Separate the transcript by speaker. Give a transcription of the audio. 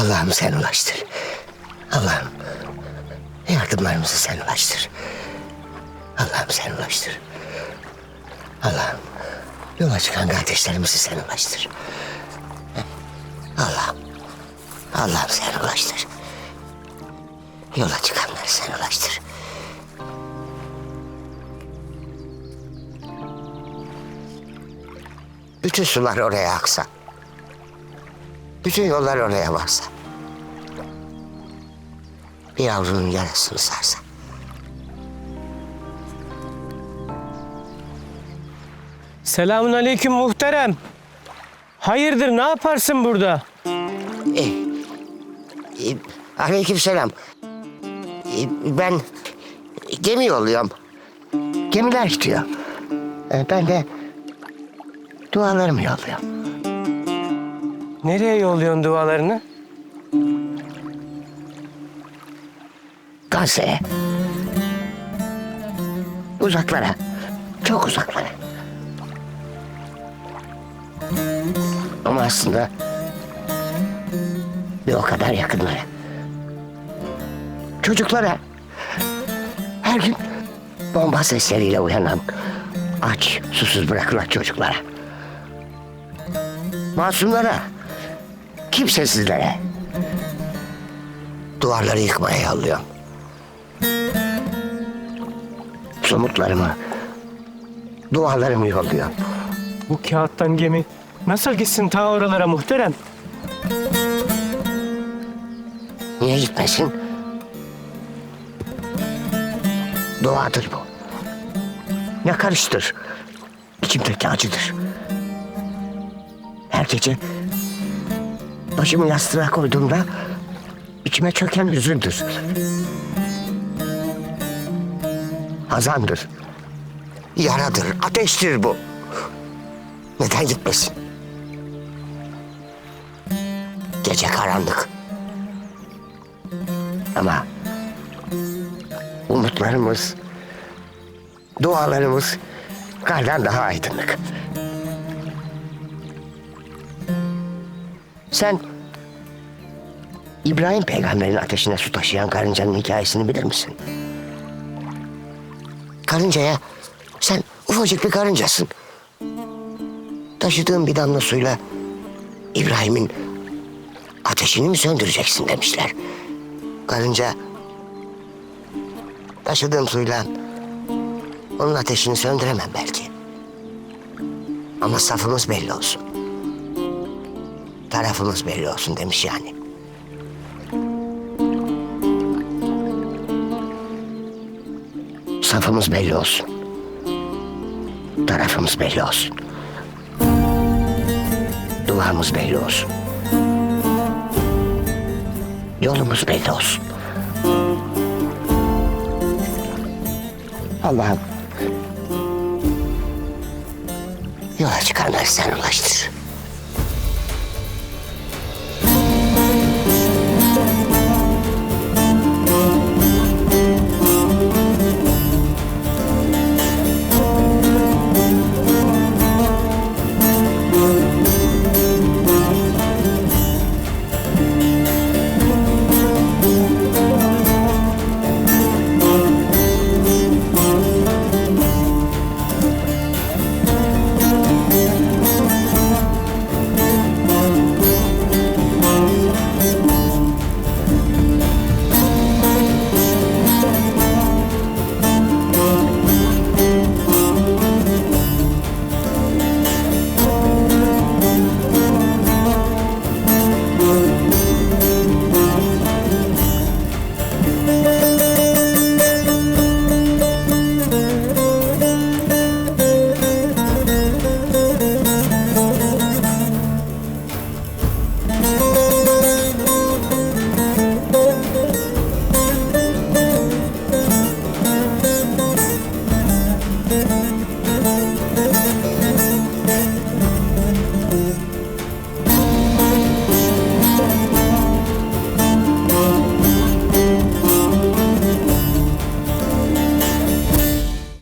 Speaker 1: Allah'ım sen ulaştır. Allah'ım yardımlarımızı sen ulaştır. Allah'ım sen ulaştır. Allah'ım yola çıkan kardeşlerimizi sen ulaştır. Allah'ım, Allah'ım sen ulaştır. Yola çıkanları sen ulaştır. Bütün sular oraya aksa. Bütün yollar oraya varsa. Bir yavrunun yarasını sarsa.
Speaker 2: Selamun aleyküm muhterem. Hayırdır ne yaparsın burada?
Speaker 1: E, e, aleykümselam. E, ben gemi yolluyorum. Gemiler gidiyor. E, ben de dualarımı yolluyorum.
Speaker 2: Nereye yolluyorsun dualarını?
Speaker 1: Gazze'ye. Uzaklara. Çok uzaklara. Ama aslında bir o kadar yakınlara. Çocuklara. Her gün bomba sesleriyle uyanan aç, susuz bırakılan çocuklara. Masumlara. Kimsesizlere. Duvarları yıkmaya yolluyorum. somutlarımı, dualarımı yolluyorum.
Speaker 2: Bu kağıttan gemi nasıl gitsin ta oralara muhterem?
Speaker 1: Niye gitmesin? Duadır bu. Yakarıştır. İçimdeki acıdır. Her gece başımı yastığa koyduğumda içime çöken hüzündür. Hazandır. Yaradır, ateştir bu. Neden gitmesin? Gece karanlık. Ama umutlarımız, dualarımız kardan daha aydınlık. Sen İbrahim peygamberin ateşine su taşıyan karıncanın hikayesini bilir misin? Karıncaya sen ufacık bir karıncasın. Taşıdığın bir damla suyla İbrahim'in ateşini mi söndüreceksin demişler. Karınca taşıdığım suyla onun ateşini söndüremem belki. Ama safımız belli olsun. Tarafımız belli olsun demiş yani. Safımız belli olsun. Tarafımız belli olsun. Duvarımız belli olsun. Yolumuz belli olsun. Allah'ım yola çıkanları sen ulaştır.